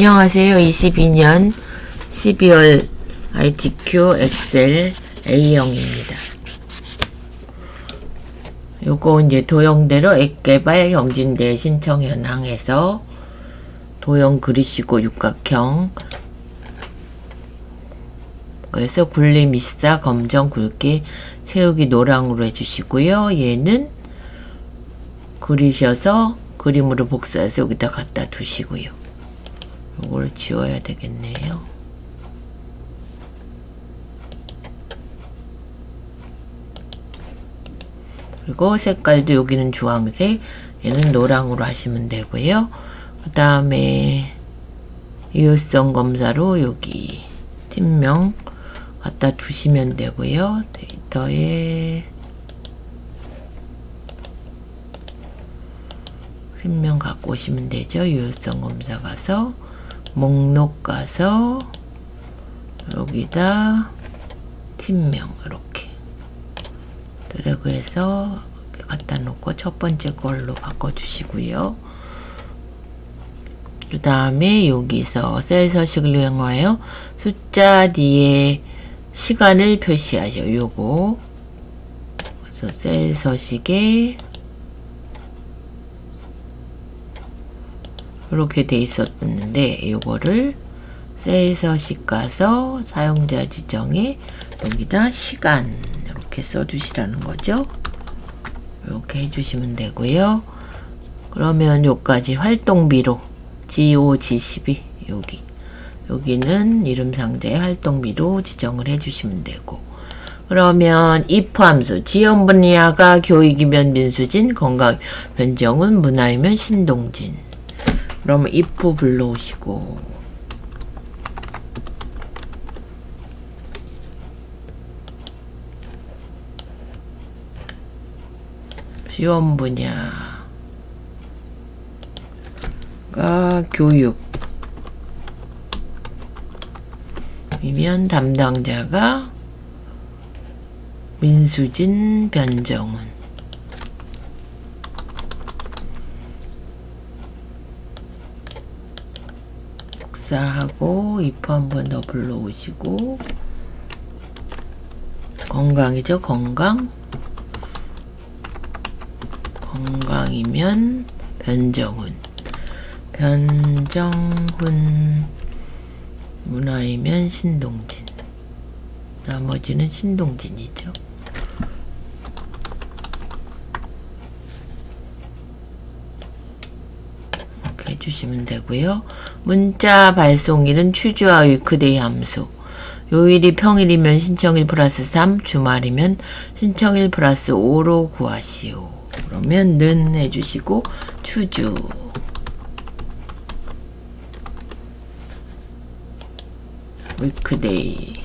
안녕하세요. 22년 12월 ITQ 엑셀 A형입니다. 요거 이제 도형대로 앱개발 경진대 신청 현황에서 도형 그리시고 육각형 그래서 굴림 24 검정 굵기 채우기 노랑으로 해주시고요. 얘는 그리셔서 그림으로 복사해서 여기다 갖다 두시고요. 이걸 지워야 되겠네요. 그리고 색깔도 여기는 주황색, 얘는 노랑으로 하시면 되고요. 그 다음에 유효성 검사로 여기 팀명 갖다 두시면 되고요. 데이터에 팀명 갖고 오시면 되죠. 유효성 검사 가서 목록 가서 여기다 팀명 이렇게 드래그해서 갖다 놓고 첫 번째 걸로 바꿔주시고요. 그 다음에 여기서 셀 서식을 이용하여 숫자 뒤에 시간을 표시하죠. 요거 그래서 셀 서식에 이렇게 돼 있었는데 요거를 셀 서식 가서 사용자 지정에 여기다 시간 이렇게 써주시라는 거죠. 이렇게 해주시면 되고요. 그러면 요까지 활동비로 GOG12 여기 여기는 이름 상자의 활동비로 지정을 해주시면 되고 그러면 if 함수 지연 분야가 교육이면 민수진 건강 변정은 문화이면 신동진 그러면 if 불러오시고. 지원 분야가 교육. 이면 담당자가 민수진 변정은 복사하고 if 한 번 더 불러오시고. 건강이죠? 건강? 건강이면 변정훈. 변정훈. 문화이면 신동진. 나머지는 신동진이죠 이렇게 해주시면 되고요. 문자 발송일은 추주와 위크데이 함수. 요일이 평일이면 신청일 플러스 3 주말이면 신청일 플러스 5로 구하시오. 그러면 는 해주시고 추주. 위크데이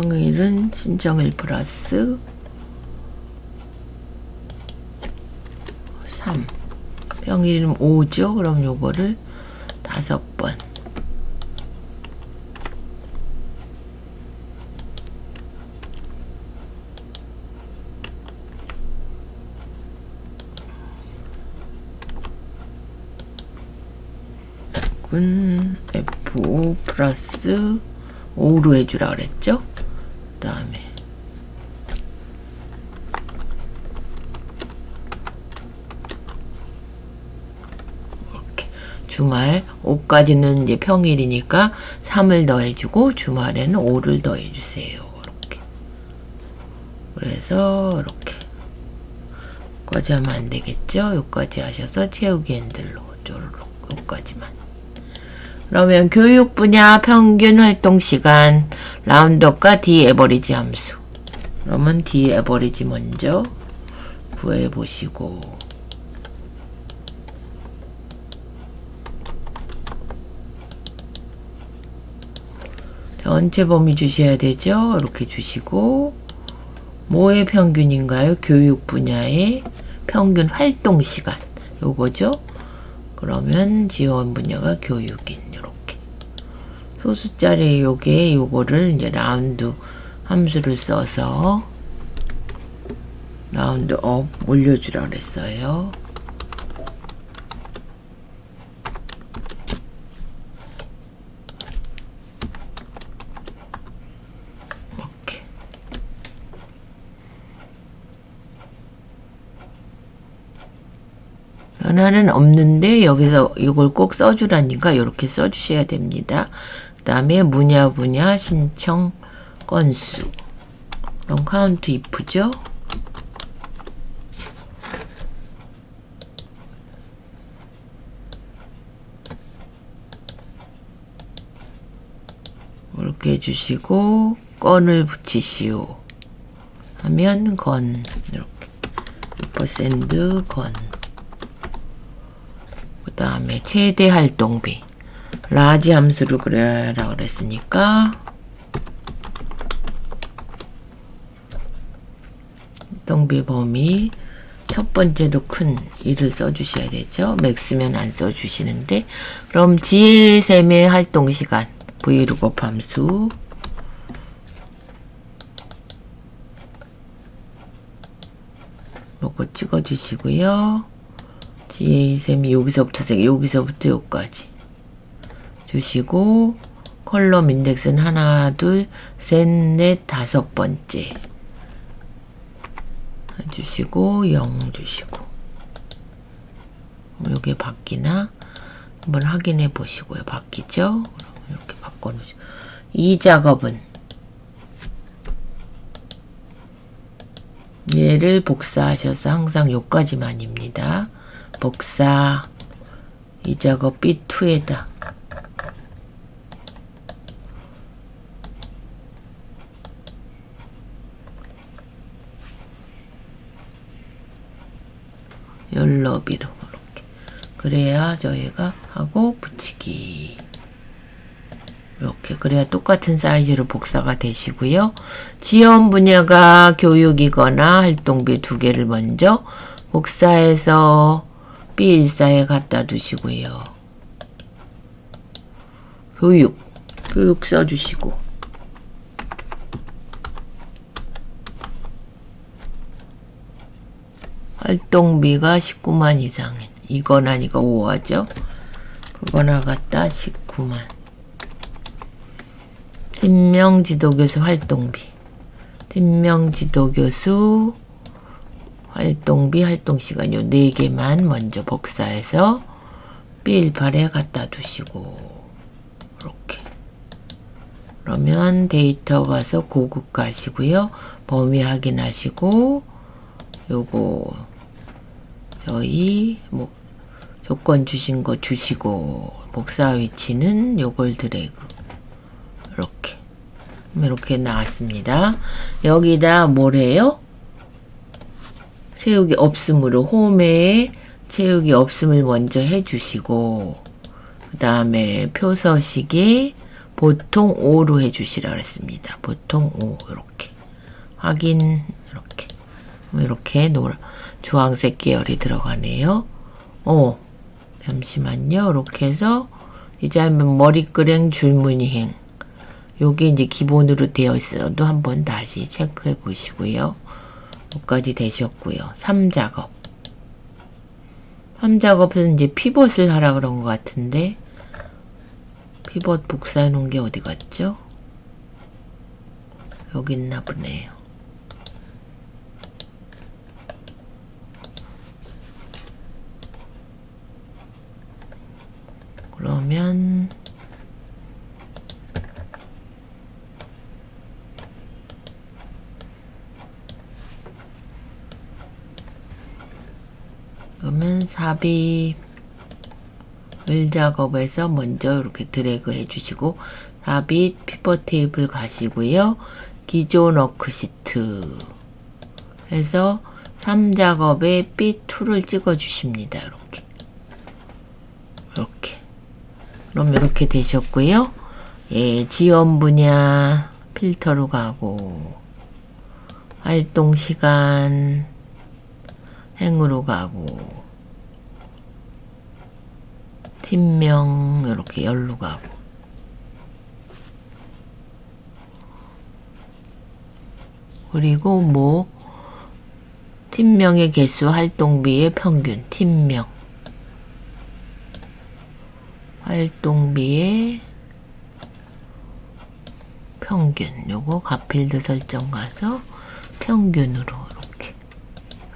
평일은 신청일 플러스 3 평일은 5죠? 그럼 요거를 다섯 번. 군 F5 플러스 5로 해주라 그랬죠? 그 다음에 이렇게 주말 5까지는 이제 평일이니까 3을 더해주고 주말에는 5를 더해주세요. 이렇게 그래서 이렇게 여기까지 하면 안 되겠죠? 여기까지 하셔서 채우기 핸들로 쪼르륵 여기까지만 그러면 교육 분야 평균 활동 시간 라운드업과 D 에버리지 함수. 그러면 D 에버리지 먼저 구해 보시고 전체 범위 주셔야 되죠. 이렇게 주시고 뭐의 평균인가요? 교육 분야의 평균 활동 시간. 요거죠? 그러면 지원 분야가 교육인 요렇게. 소수자리 요게 요거를 이제 라운드 함수를 써서 라운드 업 올려주라 그랬어요. 이렇게. 변화는 없는데 여기서 이걸 꼭 써주라니까 이렇게 써주셔야 됩니다. 그 다음에 분야 분야 신청 건수 그럼 카운트 if죠. 이렇게 해주시고 건을 붙이시오 하면 건 이렇게 6%건 그 다음에 최대 활동비. 라지 함수를 그래라 그랬으니까. 활동비 범위. 첫 번째로 큰 1을 써주셔야 되죠. 맥스면 안 써주시는데. 그럼 GSM의 활동 시간. 브이로그 함수. 요거 찍어주시고요. GSM이 여기서부터 세 여기서부터 여기까지. 주시고 컬럼 인덱스는 하나 둘셋넷 다섯 번째. 해주시고 0 주시고. 요게 바뀌나? 한번 확인해 보시고요. 바뀌죠? 이렇게 바꿔 놓으시고 이 작업은? 얘를 복사하셔서 항상 요까지만입니다. 복사 이 작업 B2에다. 열너비로 이렇게. 그래야 저희가 하고 붙이기. 이렇게. 그래야 똑같은 사이즈로 복사가 되시고요. 지원 분야가 교육이거나 활동비 두 개를 먼저 복사해서 B14에 갖다 두시고요. 교육, 교육 써주시고 활동비가 19만 이상인 이거나 이거 5하죠. 그거나 갖다 19만 팀명 지도교수 활동비 팀명 지도교수 활동비 활동시간 요 4개만 먼저 복사해서 B18에 갖다 두시고 이렇게 그러면 데이터 가서 고급 가시고요 범위 확인하시고 요거 저희 뭐 조건 주신 거 주시고 복사 위치는 요걸 드래그 이렇게 이렇게 나왔습니다. 여기다 뭐래요? 채우기 없음으로 홈에 채우기 없음을 먼저 해주시고 그 다음에 표서식에 보통 5로 해주시라 그랬습니다. 보통 5 이렇게 확인 이렇게 이렇게 노라 주황색 계열이 들어가네요. 어 잠시만요. 이렇게 해서 이제 하면 머리끄랭 줄무늬행 요게 이제 기본으로 되어 있어도 한번 다시 체크해 보시고요. 여기까지 되셨고요. 3작업. 3작업에서 이제 피벗을 하라 그런 것 같은데 피벗 복사해 놓은 게 어디 갔죠? 여기 있나 보네요. 그러면 그러면 삽입 을 작업에서 먼저 이렇게 드래그 해주시고 삽입 피벗 테이블 가시고요. 기존 워크시트 해서 3작업에 B2를 찍어 주십니다. 이렇게 이렇게 그럼 이렇게 되셨고요. 예, 지원 분야 필터로 가고 활동 시간 행으로 가고 팀명 이렇게 열로 가고. 그리고 뭐 팀명의 개수 활동비의 평균 팀명. 활동비의 평균. 요거 가필드 설정 가서 평균으로 이렇게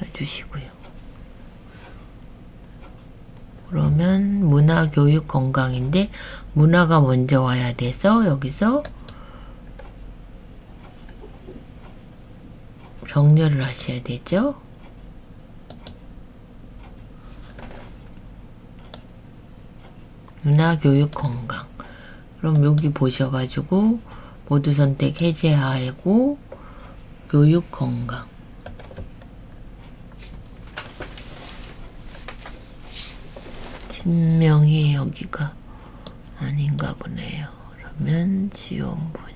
해주시고요. 그러면 문화, 교육, 건강인데 문화가 먼저 와야 돼서 여기서 정렬을 하셔야 되죠. 문화, 교육, 건강. 그럼 여기 보셔가지고 모두 선택 해제하고 교육, 건강. 팀명이 여기가 아닌가 보네요. 그러면 지원 분야.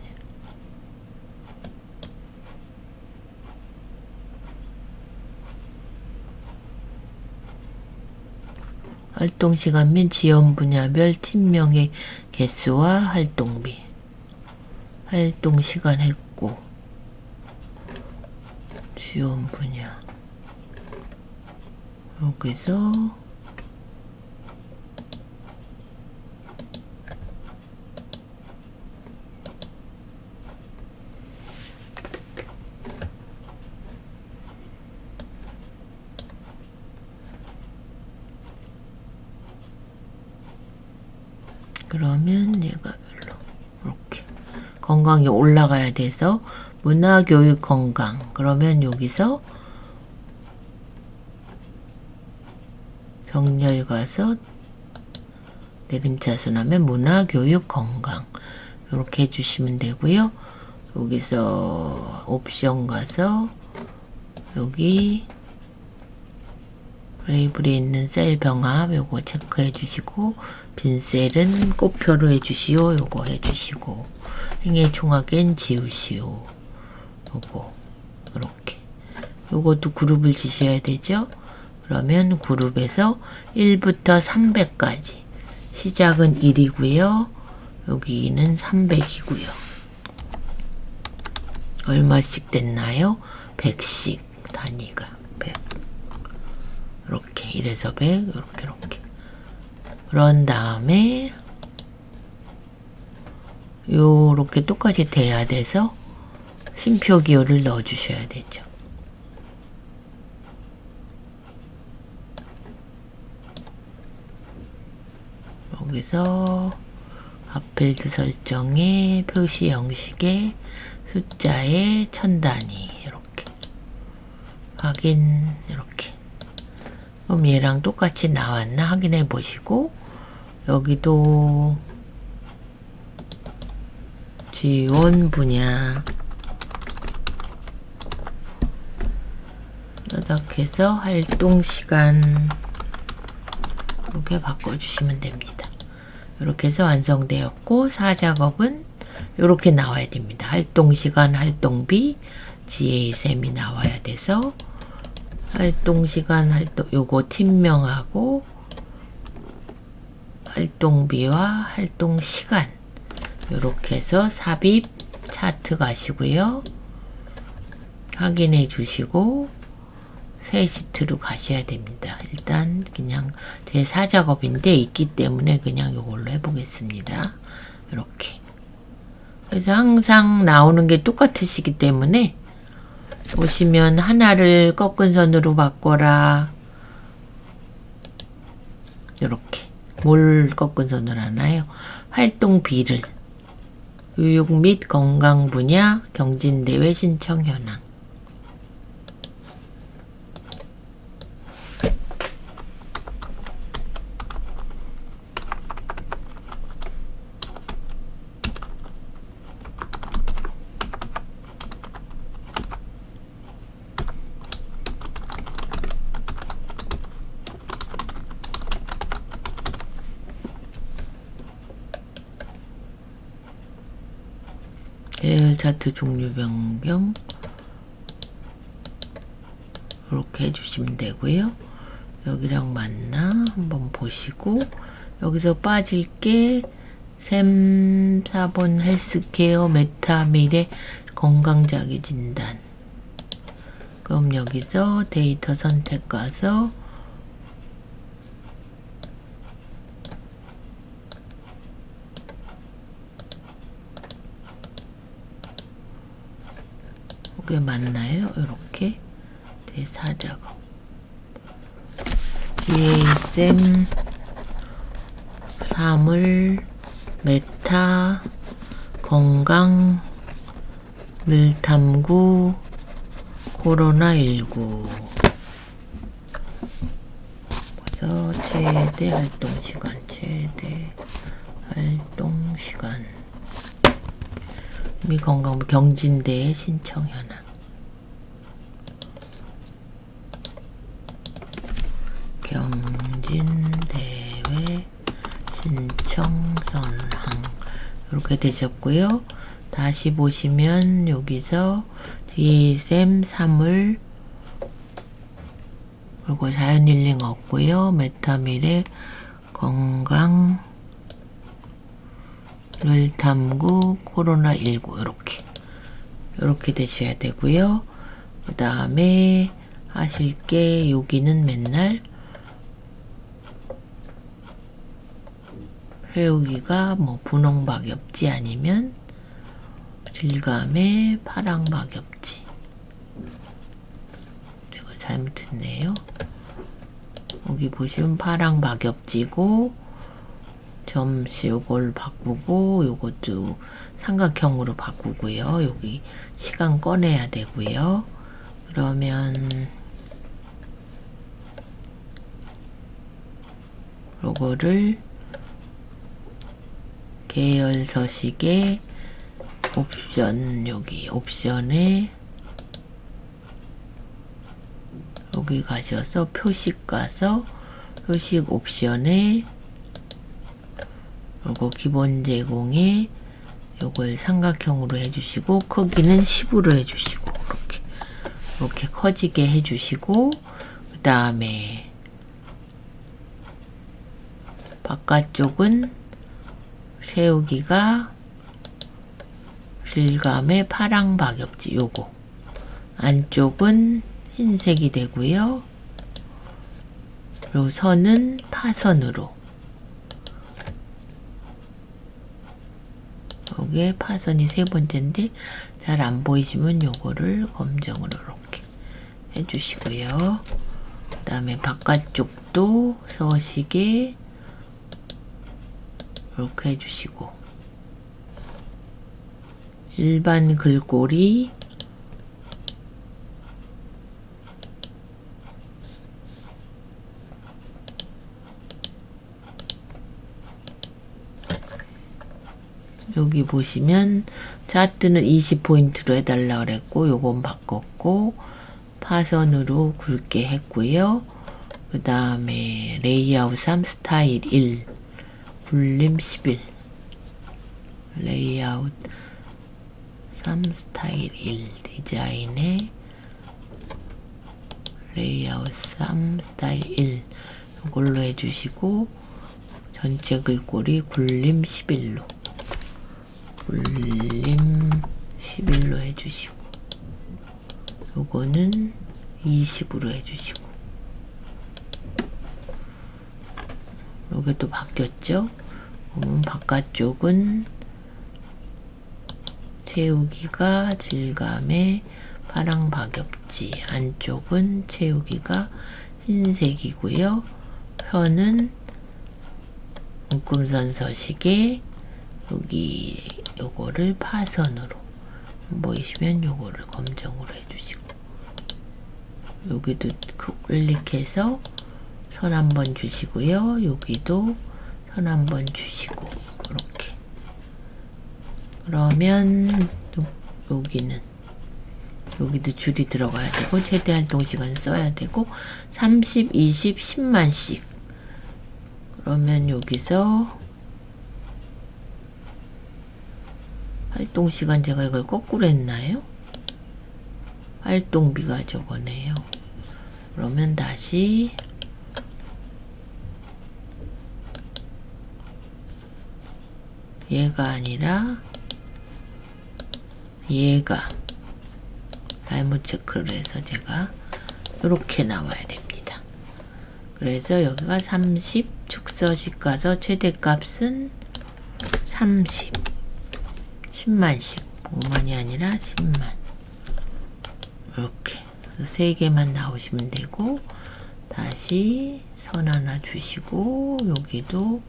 활동 시간 및 지원 분야별 팀명의 개수와 활동비. 활동 시간 했고 지원 분야. 여기서 그러면 얘가 별로 이렇게 건강이 올라가야 돼서 문화 교육 건강. 그러면 여기서 정렬 가서 내림차순 하면 문화 교육 건강. 이렇게 해주시면 되고요. 여기서 옵션 가서 여기 레이블에 있는 셀 병합 요거 체크해 주시고 빈 셀은 꽃표로 해 주시오 요거 해 주시고 행의 총합엔 지우시오 요거 이렇게. 요것도 그룹을 지셔야 되죠? 그러면 그룹에서 1부터 300까지. 시작은 1이고요. 여기는 300이고요. 얼마씩 됐나요? 100씩 단위가. 100 이렇게 1에서 100 이렇게 이렇게. 그런 다음에 요렇게 똑같이 돼야 돼서 심표 기호를 넣어 주셔야 되죠. 여기서 앞필드 설정에 표시 형식에 숫자에 천 단위 이렇게. 확인 이렇게 그럼 얘랑 똑같이 나왔나 확인해 보시고 여기도 지원 분야 따닥해서 활동 시간 이렇게 바꿔주시면 됩니다. 이렇게 해서 완성되었고 사작업은 이렇게 나와야 됩니다. 활동 시간, 활동비, GASM이 나와야 돼서 활동 시간, 활동 요거 팀명하고 활동비와 활동 시간 이렇게 해서 삽입 차트 가시고요. 확인해 주시고 새 시트로 가셔야 됩니다. 일단 그냥 제 사작업인데 있기 때문에 그냥 이걸로 해보겠습니다. 이렇게. 그래서 항상 나오는 게 똑같으시기 때문에 보시면 하나를 꺾은 선으로 바꿔라. 이렇게. 뭘 꺾은 선으로 하나요? 활동비를. 교육 및 건강 분야 경진대회 신청 현황. 계열 차트 종류 변경. 이렇게 해주시면 되고요. 여기랑 맞나? 한번 보시고. 여기서 빠질 게 샘, 4번 헬스케어 메타밀의 건강자기 진단. 그럼 여기서 데이터 선택 가서 이게 맞나요? 이렇게? 대사작업 GSM 사물 메타 건강 늘탐구 코로나19 그래서 최대 활동 시간 최대 활동 미 건강 경진대회 신청 현황 경진대회 신청 현황 이렇게 되셨고요. 다시 보시면 여기서 DSM 3을 그리고 자연힐링 없고요. 메타밀의 건강 을 탐구 코로나19 이렇게 이렇게 되셔야 되고요. 그 다음에 하실 게 여기는 맨날 회오기가 뭐 분홍박 엽지 아니면 질감의 파랑박 엽지 제가 잘못했네요. 여기 보시면 파랑 박엽지고 점시 요걸 바꾸고 요것도 삼각형으로 바꾸고요. 여기 시간 꺼내야 되고요. 그러면 요거를 계열 서식에 옵션 여기 옵션에 여기 가셔서 표식 가서 표식 옵션에 요거 기본 제공에 요걸 삼각형으로 해주시고 크기는 10으로 해주시고 이렇게 이렇게 커지게 해주시고 그 다음에 바깥쪽은 세우기가 실감의 파랑 박엽지 요거. 안쪽은 흰색이 되고요. 요 선은 파선으로 요게 파선이 세 번째인데 잘 안 보이시면 요거를 검정으로 이렇게 해주시고요. 그 다음에 바깥쪽도 서식에 이렇게 해주시고. 일반 글꼴이 여기 보시면 차트는 20포인트로 해달라 그랬고 요건 바꿨고 파선으로 굵게 했고요. 그 다음에 레이아웃 3 스타일 1 굴림 11 레이아웃 3 스타일 1 디자인의 레이아웃 3 스타일 1 이걸로 해주시고 전체 글꼴이 굴림 11로 굴림 11로 해주시고 요거는 20으로 해주시고 요게 또 바뀌었죠? 그러면 바깥쪽은 채우기가 질감의 파랑 박엽지 안쪽은 채우기가 흰색이고요. 혀는 묶음선 서식에 여기 요거를 파선으로 보이시면 요거를 검정으로 해주시고 여기도 클릭해서 선 한 번 주시고요. 여기도 선 한 번 주시고 이렇게 그러면 요, 여기는 여기도 줄이 들어가야 되고 최대 활동 시간 써야 되고 30, 20, 10만씩 그러면 여기서 활동 시간 제가 이걸 거꾸로 했나요? 활동비가 저거네요. 그러면 다시 얘가 아니라 얘가 잘못 체크를 해서 제가 이렇게 나와야 됩니다. 그래서 여기가 30 축서식 가서 최대값은 30 10만씩 5만이 아니라 10만. 이렇게 세 개만 나오시면 되고 다시 선 하나 주시고 여기도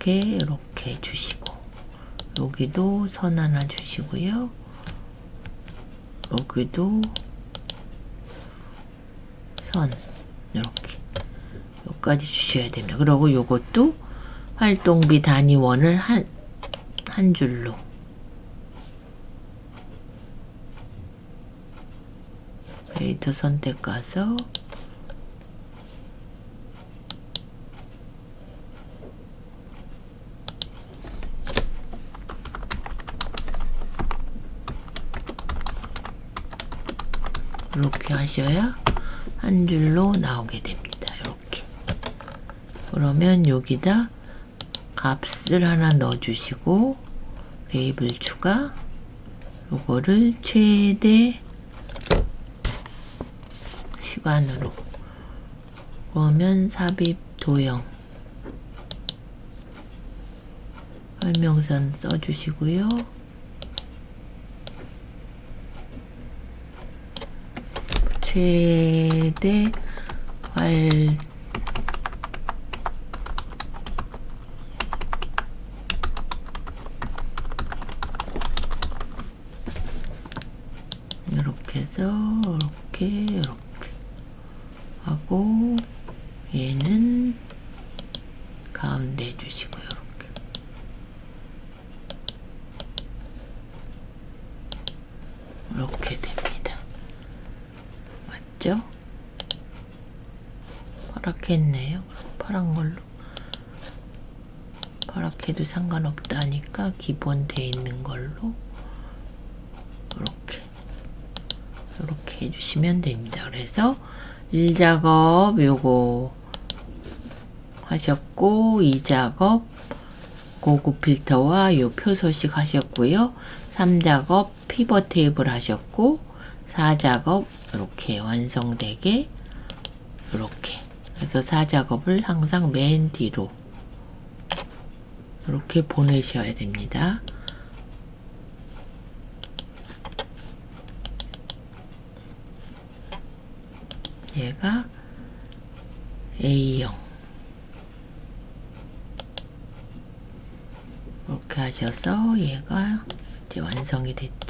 이렇게 이렇게 주시고 여기도 선 하나 주시고요. 여기도 선 이렇게. 여기까지 주셔야 됩니다. 그리고 요것도 활동비 단위원을 한, 한 줄로 데이터 선택 가서 이렇게 하셔야 한 줄로 나오게 됩니다. 이렇게. 그러면 여기다 값을 하나 넣어주시고 레이블 추가 요거를 최대 시간으로 그러면 삽입 도형 설명선 써주시고요. 최대 활 이렇게 해서 이렇게 이렇게 하고 얘는 가운데 해주시고요 이렇게 이렇게 됩니다 맞죠? 파랗게 했네요 파란 걸로 파랗게 해도 상관없다니까 기본 돼 있는 걸로 이렇게 이렇게 해주시면 됩니다. 그래서 1작업 요거 하셨고 2작업 고급 필터와 요 표소식 하셨고요. 3작업 피벗 테이블 하셨고 4작업 이렇게 완성되게 이렇게 그래서 4작업을 항상 맨 뒤로 이렇게 보내셔야 됩니다. 얘가 A형 이렇게 하셔서 얘가 이제 완성이 됐죠.